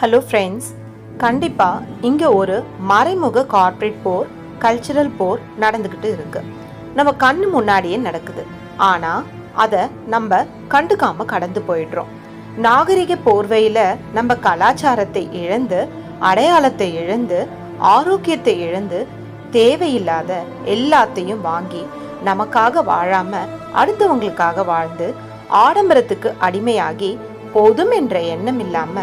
Hello friends கண்டிப்பாக இங்கே ஒரு மறைமுக கார்ப்பரேட் போர் கல்ச்சுரல் போர் நடந்துக்கிட்டு இருக்கு. நம்ம கண்ணு முன்னாடியே நடக்குது. ஆனால் அதை நம்ம கண்டுக்காம கடந்து போயிடுறோம். நாகரிக போர்வையில் நம்ம கலாச்சாரத்தை இழந்து அடையாளத்தை இழந்து ஆரோக்கியத்தை இழந்து தேவையில்லாத எல்லாத்தையும் வாங்கி நமக்காக வாழாம அடுத்தவங்களுக்காக வாழ்ந்து ஆடம்பரத்துக்கு அடிமையாகி போதும் என்ற எண்ணம் இல்லாம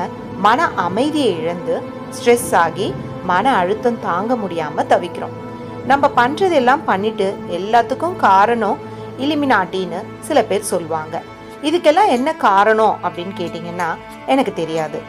மன அமைதியை இழந்து ஸ்ட்ரெஸ் ஆகி மன அழுத்தம் தாங்க முடியாம தவிக்கிறோம். நம்ம பண்றதெல்லாம் பண்ணிட்டு எல்லாத்துக்கும் காரணம் இலிமினாட்டின்னு சில பேர் சொல்லுவாங்க. இதுக்கெல்லாம் என்ன காரணம் அப்படின்னு கேட்டிங்கன்னா எனக்கு தெரியாது.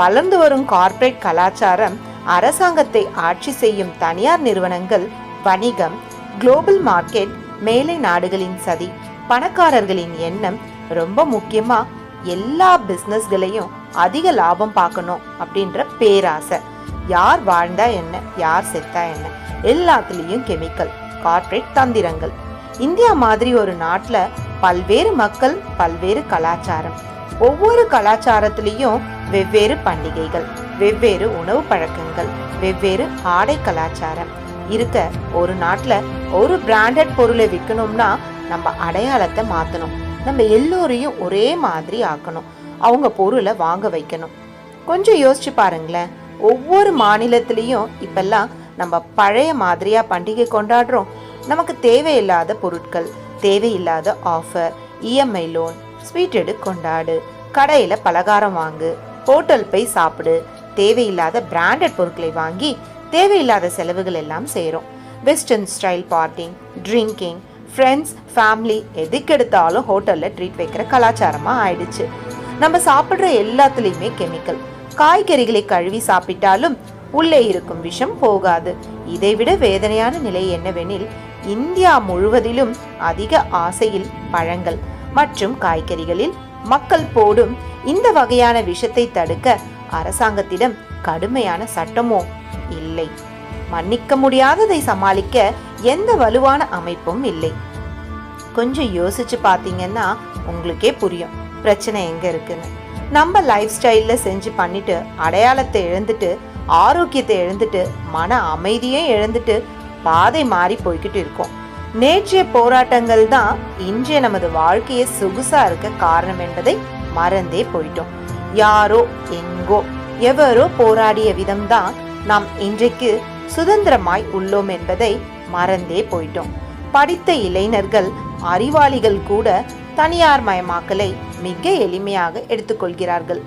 வளர்ந்து வரும் கார்ப்பரேட் கலாச்சாரம் அரசாங்கத்தை ஆட்சி செய்யும் தனியார் நிறுவனங்கள் வணிகம் குளோபல் மார்க்கெட் மேலை நாடுகளின் சதி பணக்காரர்களின் எண்ணம் ரொம்ப முக்கியமா எல்லா பிஸ்னஸ்களையும் அதிக லாபம் பார்க்கணும் அப்படின்ற பேராசை. யார் வாழ்ந்தா என்ன? யார் செத்தா என்ன? எல்லாத்துலேயும் கெமிக்கல் கார்ப்பரேட் தந்திரங்கள். இந்தியா மாதிரி ஒரு நாட்டில் பல்வேறு மக்கள் பல்வேறு கலாச்சாரம். ஒவ்வொரு கலாச்சாரத்திலையும் வெவ்வேறு பண்டிகைகள் வெவ்வேறு உணவு பழக்கங்கள் வெவ்வேறு ஆடை கலாச்சாரம். இருக்க ஒரு நாட்டில் ஒரு பிராண்டட் பொருளை விற்கணும்னா நம்ம அடையாளத்தை மாற்றணும் நம்ம எல்லோரையும் ஒரே மாதிரி ஆக்கணும். அவங்க பொருளை வாங்க வைக்கணும். கொஞ்சம் யோசிச்சு பாருங்களேன். ஒவ்வொரு மாநிலத்திலையும் இப்பெல்லாம் நம்ம பழைய மாதிரியா பண்டிகை கொண்டாடுறோம். நமக்கு தேவையில்லாத பொருட்கள் தேவையில்லாத ஆஃபர் இஎம்ஐ லோன் ஸ்வீட் எடு கொண்டாடு. கடையில் பலகாரம் வாங்கு. ஹோட்டல் போய் சாப்பிடு. தேவையில்லாத பிராண்டட் பொருட்களை வாங்கி தேவையில்லாத செலவுகள் எல்லாம் செய்கிறோம் western style partying drinking friends family எதுக்கெடுத்தாலும் ஹோட்டலில் ட்ரீட் வைக்கிற கலாச்சாரமாக ஆயிடுச்சு. நம்ம சாப்பிட்ற எல்லாத்துலேயுமே கெமிக்கல் காய்கறிகளை கழுவி சாப்பிட்டாலும் உள்ளே இருக்கும் விஷம் போகாது. இதைவிட வேதனையான நிலை என்னவெனில் இந்தியா முழுவதிலும் அதிக ஆசையில் பழங்கள் மற்றும் காய்கறிகளில் மக்கள் போடும் இந்த வகையான விஷத்தை தடுக்க அரசாங்கத்திடம் கடுமையான சட்டமோ இல்லை. மன்னிக்க முடியாததை சமாளிக்க எந்த வலுவான அமைப்பும் இல்லை. கொஞ்சம் யோசிச்சு பார்த்தீங்கன்னா உங்களுக்கே புரியும். பிரச்சனை எங்க இருக்குன்னு. நம்ம லைஃப் ஸ்டைலில் செஞ்சு பண்ணிட்டு அடையாளத்தை இழந்துட்டு ஆரோக்கியத்தை இழந்துட்டு மன அமைதியே இழந்துட்டு பாதை மாறி போய்கிட்டு இருக்கோம். நேற்றைய போராட்டங்கள் தான் இன்றைய நமது வாழ்க்கையை சொகுசா இருக்க காரணம் என்பதை மறந்தே போயிட்டோம். யாரோ எங்கோ எவரோ போராடிய விதம்தான் நாம் இன்றைக்கு சுதந்திரமாய் உள்ளோம் என்பதை மறந்தே போயிட்டோம். படித்த இளைஞர்கள் அறிவாளிகள் கூட தனியார் மயமாக்கலை மிக எளிமையாக எடுத்துக்கொள்கிறார்கள்.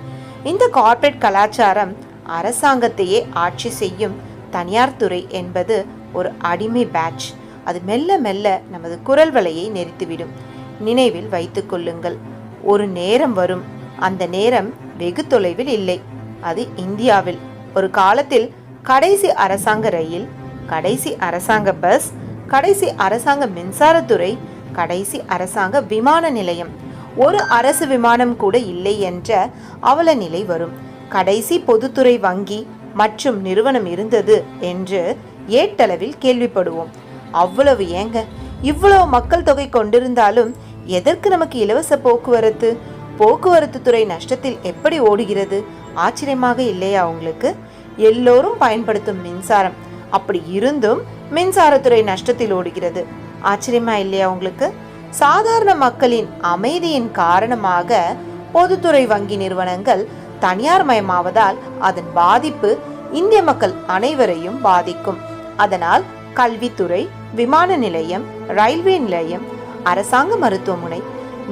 இந்த கார்ப்பரேட் கலாச்சாரம் அரசாங்கத்தையே ஆட்சி செய்யும் தனியார் துறை என்பது ஒரு அடிமை பேட்ச் அது மெல்ல மெல்ல நமது குரல் வலையை நெறித்துவிடும் நினைவில் வைத்துக் கொள்ளுங்கள் ஒரு நேரம் வரும். அந்த நேரம் வெகு தொலைவில் இல்லை. அது இந்தியாவில். ஒரு காலத்தில் கடைசி அரசாங்க ரயில் கடைசி அரசாங்க பஸ் கடைசி அரசாங்க மின்சாரத்துறை கடைசி அரசாங்க விமான நிலையம். ஒரு அரசு விமானம் கூட இல்லை என்ற அவல நிலை வரும். கடைசி பொதுத்துறை வங்கி மற்றும் நிறுவனம் இருந்தது என்று ஏட்டளவில் கேள்விப்படுவோம். அவ்வளவு ஏங்க? இவ்வளவு மக்கள் தொகை கொண்டிருந்தாலும் எதற்கு நமக்கு இலவச போக்குவரத்து? போக்குவரத்து துறை நஷ்டத்தில் எப்படி ஓடுகிறது? ஆச்சரியமாக இல்லையா உங்களுக்கு? எல்லோரும் பயன்படுத்தும் மின்சாரம். அப்படி இருந்தும் மின்சாரத்துறை நஷ்டத்தில் ஓடுகிறது. ஆச்சரியமா இல்லையா உங்களுக்கு? சாதாரண மக்களின் அமைதியின் காரணமாக பொதுத்துறை வங்கி நிறுவனங்கள் தனியார் மயமாவதால் அதன் பாதிப்பு இந்திய மக்கள் அனைவரையும் பாதிக்கும். அதனால் கல்வித்துறை விமான நிலையம் ரயில்வே நிலையம் அரசாங்க மருத்துவமனை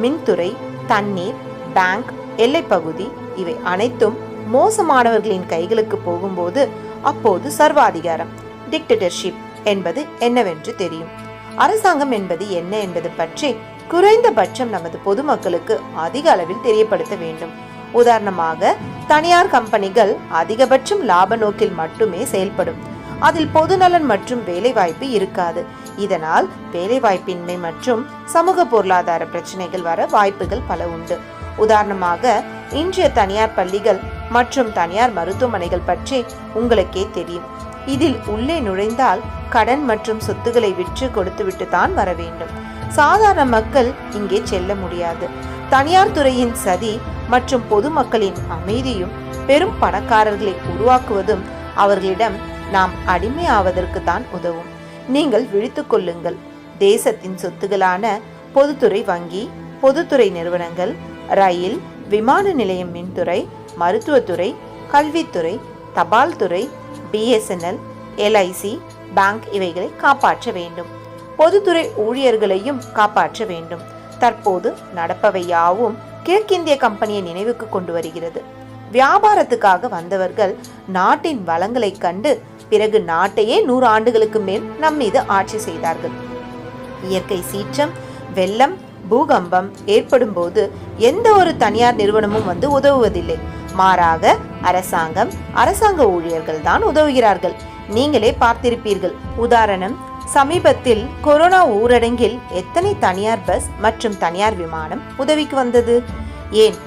மின்துறை தண்ணீர் பேங்க் எல்லைப்பகுதி இவை அனைத்தும் மோசமானவர்களின் கைகளுக்கு போகும்போது அப்போது சர்வாதிகாரம் டிக்டேட்டர்ஷிப் என்பது என்னவென்று தெரியும். அரசாங்கம் என்பது என்ன என்பது பற்றி குறைந்தபட்சம் நமது பொதுமக்களுக்கு அதிக அளவில் தெரியப்படுத்த வேண்டும். உதாரணமாக தனியார் கம்பெனிகள் அதிகபட்சம் லாப நோக்கில் மட்டுமே செயல்படும். அதில் பொதுநலன் மற்றும் வேலைவாய்ப்பு இருக்காது. இதனால் வேலைவாய்ப்பின்மை மற்றும் சமூக பொருளாதார பிரச்சனைகள் வர வாய்ப்புகள் பல உண்டு. உதாரணமாக இன்றைய தனியார் பள்ளிகள் மற்றும் தனியார் மருத்துவமனைகள் பற்றி உங்களுக்கே தெரியும். இதில் உள்ளே நுழைந்தால் கடன் மற்றும் சொத்துக்களை விற்று கொடுத்துவிட்டு தான் வர வேண்டும். சாதாரண மக்கள் இங்கே செல்ல முடியாது. தனியார் துறையின் சதி மற்றும் பொதுமக்களின் அமைதியும் பெரும் பணக்காரர்களை உருவாக்குவதும் அவர்களிடம் நாம் அடிமையாவதற்கு தான் உதவும். நீங்கள் விழித்துக் கொள்ளுங்கள். தேசத்தின் சொத்துகளான பொதுத்துறை வங்கி பொதுத்துறை நிறுவனங்கள் ரயில் விமான நிலையம் மின்துறை மருத்துவத்துறை கல்வித்துறை தபால் துறை பிஎஸ்என்எல் எல்ஐசி பேங்க் இவைகளை காப்பாற்ற வேண்டும். பொதுத்துறை ஊழியர்களையும் காப்பாற்ற வேண்டும். தற்போது நடப்பவை யாவும் கிழக்கிந்திய கம்பெனியை நினைவுக்கு கொண்டு வருகிறது. வியாபாரத்துக்காக வந்தவர்கள் நாட்டின் வளங்களை கண்டு பிறகு நாட்டையே நூறு ஆண்டுகளுக்கு மேல் நம் மீது ஆட்சி செய்தார்கள். இயற்கை சீற்றம் வெள்ளம் பூகம்பம் ஏற்படும் போது எந்த ஒரு தனியார் நிறுவனமும் வந்து உதவுவதில்லை. மாறாக அரசாங்கம் அரசாங்க ஊழியர்கள் தான் உதவுகிறார்கள். நீங்களே பார்த்திருப்பீர்கள். உதாரணம் சமீபத்தில் கொரோனா ஊரடங்கில் எத்தனை தனியார் பஸ் மற்றும் தனியார் விமானம் உதவிக்கு வந்தது? ஏன்?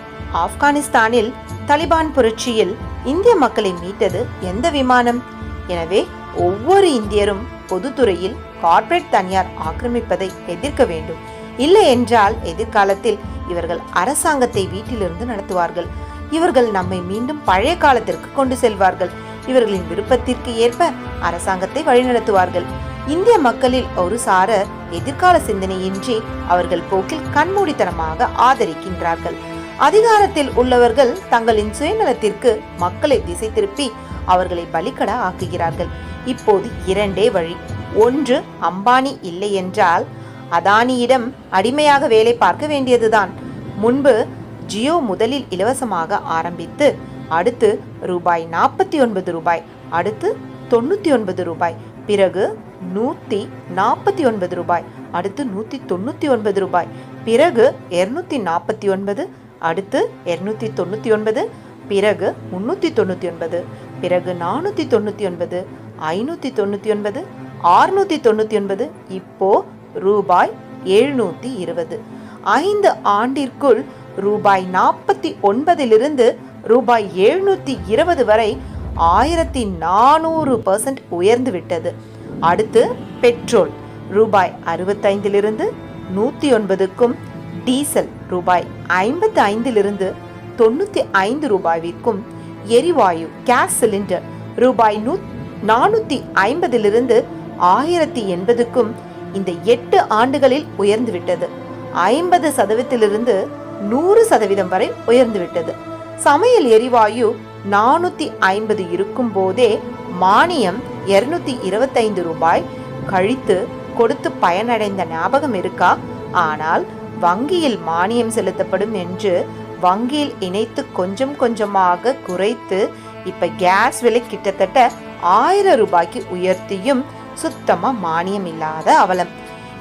ஆப்கானிஸ்தானில் தலிபான் புரட்சியில் இந்திய மக்களை மீட்டது எந்த விமானம்? எனவே ஒவ்வொரு இந்தியரும் பொதுத்துறையில் கார்ப்பரேட் தனியார் ஆக்கிரமிப்பதை எதிர்க்க வேண்டும். இல்லை என்றால் எதிர்காலத்தில் இவர்கள் அரசாங்கத்தை வீட்டிலிருந்து நடத்துவார்கள். இவர்கள் நம்மை மீண்டும் பழைய காலத்திற்கு கொண்டு செல்வார்கள். இவர்களின் விருப்பத்திற்கு ஏற்ப அரசாங்கத்தை வழிநடத்துவார்கள். இந்திய மக்களில் ஒரு சாரர் எதிர்கால சிந்தனையின்றி அவர்கள் போக்கில் கண்மூடித்தனமாக ஆதரிக்கின்றார்கள். அதிகாரத்தில் உள்ளவர்கள் தங்களின் சுயநலத்திற்கு மக்களை திசை திருப்பி அவர்களை பலிக்கட ஆக்குகிறார்கள். இப்போது இரண்டே வழி. ஒன்று அம்பானி இல்லை என்றால் அதானியிடம் அடிமையாக வேலை பார்க்க வேண்டியதுதான். முன்பு ஜியோ முதலில் இலவசமாக ஆரம்பித்து அடுத்து ரூபாய் நாற்பத்தி ஒன்பது ரூபாய் அடுத்து தொண்ணூற்றி ஒன்பது ரூபாய் பிறகு நூற்றி நாற்பத்தி ஒன்பது ரூபாய் அடுத்து நூற்றி தொண்ணூற்றி ஒன்பது ரூபாய் பிறகு இரநூத்தி நாற்பத்தி ஒன்பது அடுத்து இரநூத்தி தொண்ணூற்றி ஒன்பது பிறகு முந்நூற்றி தொண்ணூற்றி ஒன்பது பிறகு நானூற்றி தொண்ணூற்றி ஒன்பது ஐநூற்றி தொண்ணூற்றி ஒன்பது ஆறுநூற்றி தொண்ணூற்றி ஒன்பது இப்போ ரூபாய் எழுநூற்றி இருபது. ஐந்து ஆண்டிற்குள் ரூபாய் நாற்பத்தி ஒன்பதிலிருந்து ரூபாய் எழுநூற்றி இருபது வரை ஆயிரத்தி நானூறு பர்சன்ட் உயர்ந்து விட்டது அடுத்து பெட்ரோல் ரூபாய் அறுபத்தைந்திலிருந்து நூற்றி ஒன்பதுக்கும் டீசல் ரூபாய் ஐம்பத்தி ஐந்திலிருந்து தொண்ணூற்றி ஐந்து ரூபாய்க்கும் எரிவாயு கேஸ் சிலிண்டர் ரூபாய் நூ நானூற்றி ஐம்பதிலிருந்து ஆயிரத்தி எண்பதுக்கும் இந்த எட்டு ஆண்டுகளில் உயர்ந்துவிட்டது. ஐம்பது சதவீதத்திலிருந்து நூறு சதவீதம் வரை உயர்ந்துவிட்டது. சமையல் எரிவாயு நானூத்தி ஐம்பது இருக்கும் போதே மானியம் இருநூத்தி இருபத்தைந்து ரூபாய் கழித்து கொடுத்து பயனடைந்த ஞாபகம் இருக்கா? ஆனால் வங்கியில் மானியம் செலுத்தப்படும் என்று வங்கியில் இணைத்து கொஞ்சம் கொஞ்சமாக குறைத்து இப்ப கேஸ் விலை கிட்டத்தட்ட ஆயிரம் ரூபாய்க்கு உயர்த்தியும் சுத்தமா மானியம் இல்லாத அவலம்.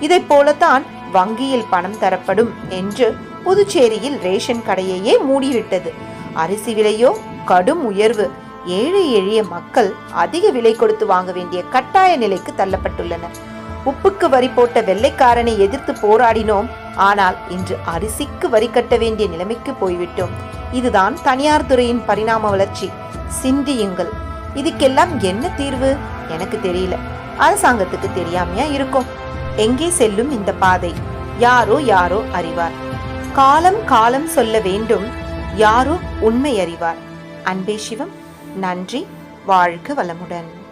இதை போலத்தான் வங்கியில் பணம் தரப்படும் என்று புதுச்சேரியில் ரேஷன் கடையையே மூடிவிட்டது. அரிசி விலையோ கடும் உயர்வு. ஏழை எளிய மக்கள் அதிக விலை கொடுத்து வாங்க வேண்டிய கட்டாய நிலைக்கு தள்ளப்பட்டுள்ளனர். உப்புக்கு வரி போட்ட வெள்ளைக்காரனை எதிர்த்து போராடினோம். ஆனால் இன்று அரிசிக்கு வரி கட்ட வேண்டிய நிலைமைக்கு போய்விட்டோம். இதுதான் தனியார் துறையின் பரிணாம வளர்ச்சி. சிந்தியுங்கள். இதுக்கெல்லாம் என்ன தீர்வு? எனக்கு தெரியல. அரசாங்கத்துக்கு தெரியாமையா இருக்கும். எங்கே செல்லும் இந்த பாதை? யாரோ யாரோ அறிவார். காலம் காலம் சொல்ல வேண்டும். யாரோ உண்மை அறிவார். அன்பே சிவம். நன்றி. வாழ்க வளமுடன்.